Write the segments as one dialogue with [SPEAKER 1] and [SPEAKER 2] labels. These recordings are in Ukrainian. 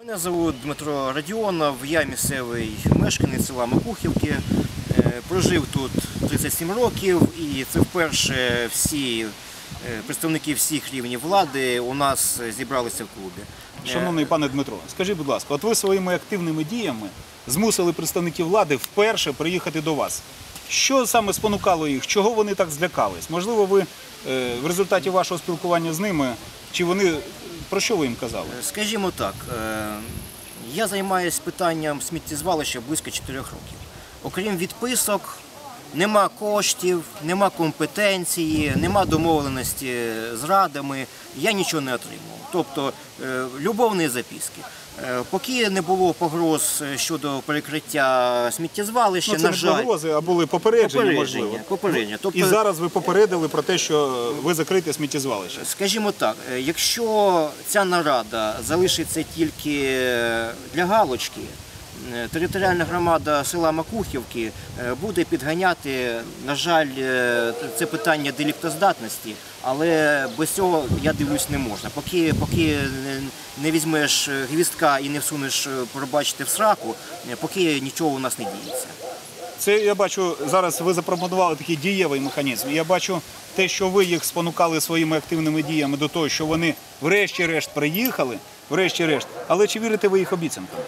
[SPEAKER 1] Мене звуть Дмитро Радіонов, я місцевий мешканець села Макухівки. Е, Прожив тут 37 років і це вперше всі е, представники всіх рівнів влади у нас зібралися в клубі. Е,
[SPEAKER 2] Шановний пане Дмитро, скажіть, будь ласка, от ви своїми активними діями змусили представників влади вперше приїхати до вас. Що саме спонукало їх? Чого вони так злякались? Можливо, ви в результаті вашого спілкування з ними, чи вони про що ви їм казали?
[SPEAKER 1] Скажімо так, е, я займаюся питанням сміттєзвалища близько 4 років. Окрім відписок, нема коштів, нема компетенції, нема домовленості з радами, я нічого не отримав. Тобто е, любовні записки. Е, Поки не було погроз щодо перекриття сміттєзвалища,
[SPEAKER 2] Ну, це
[SPEAKER 1] на
[SPEAKER 2] не погрози, а були попередження,
[SPEAKER 1] попередження.
[SPEAKER 2] можливо.
[SPEAKER 1] попередження. Тобто,
[SPEAKER 2] І зараз ви попередили про те, що ви закрите сміттєзвалище.
[SPEAKER 1] Скажімо так, е, якщо ця нарада залишиться тільки е, для галочки, е, територіальна громада села Макухівки е, буде підганяти, на жаль, е, це питання деліктоздатності, але без цього я дивлюсь не можна. Поки, поки не- візьмеш гвіздка і не всунеш, е, пробачте, в сраку, е, поки нічого у нас не діється.
[SPEAKER 2] Це я бачу зараз. Ви запропонували такий дієвий механізм. Я бачу те, що ви їх спонукали своїми активними діями до того, що вони врешті-решт приїхали, врешті-решт. Але чи вірите ви їх обіцянкам?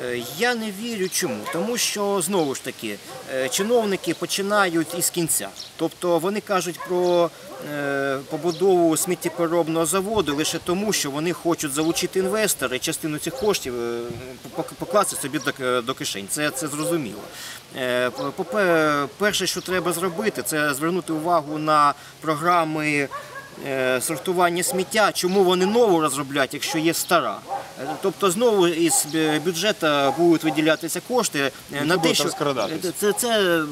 [SPEAKER 1] Е, Я не вірю чому, тому що знову ж таки е, чиновники починають із кінця. Тобто вони кажуть про е, побудову сміттєпереробного заводу лише тому, що вони хочуть залучити інвестора і частину цих коштів покласти собі до, кишень. Це, це зрозуміло. Перше, що треба зробити, це звернути увагу на програми сортування сміття, чому вони нову розробляють, якщо є стара. Тобто знову із бюджету будуть виділятися кошти е, на те, що це, це е,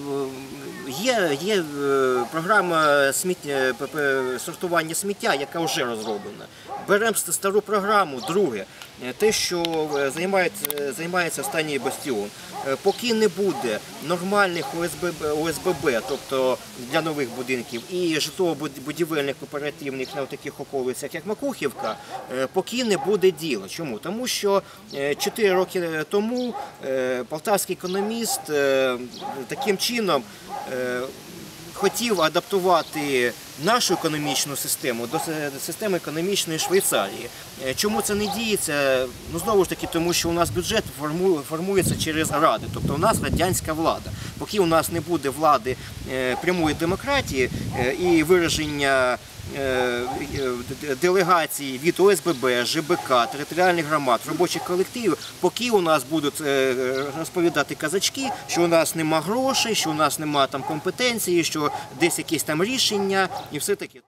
[SPEAKER 1] є, є е, програма сміття, п- сортування сміття, яка вже розроблена. Беремо стару програму, друге, е, те, що е, займається, займається останній бастіон. Е, Поки не буде нормальних ОСББ, ОСББ, тобто для нових будинків, і житлово-будівельних кооперативних на таких околицях, як Макухівка, е, поки не буде діла. Чому? Тому що 4 роки тому е, полтавський економіст е, таким чином е, хотів адаптувати нашу економічну систему до системи економічної Швейцарії. Е, Чому це не діється? Ну знову ж таки, тому що у нас бюджет форму- формується через ради, тобто у нас радянська влада. Поки у нас не буде влади е, прямої демократії е, і вираження д- делегацій від ОСББ, ЖБК, територіальних громад, робочих колективів, поки у нас будуть розповідати казачки, що у нас нема грошей, що у нас нема там компетенції, що десь якісь там рішення і все таке.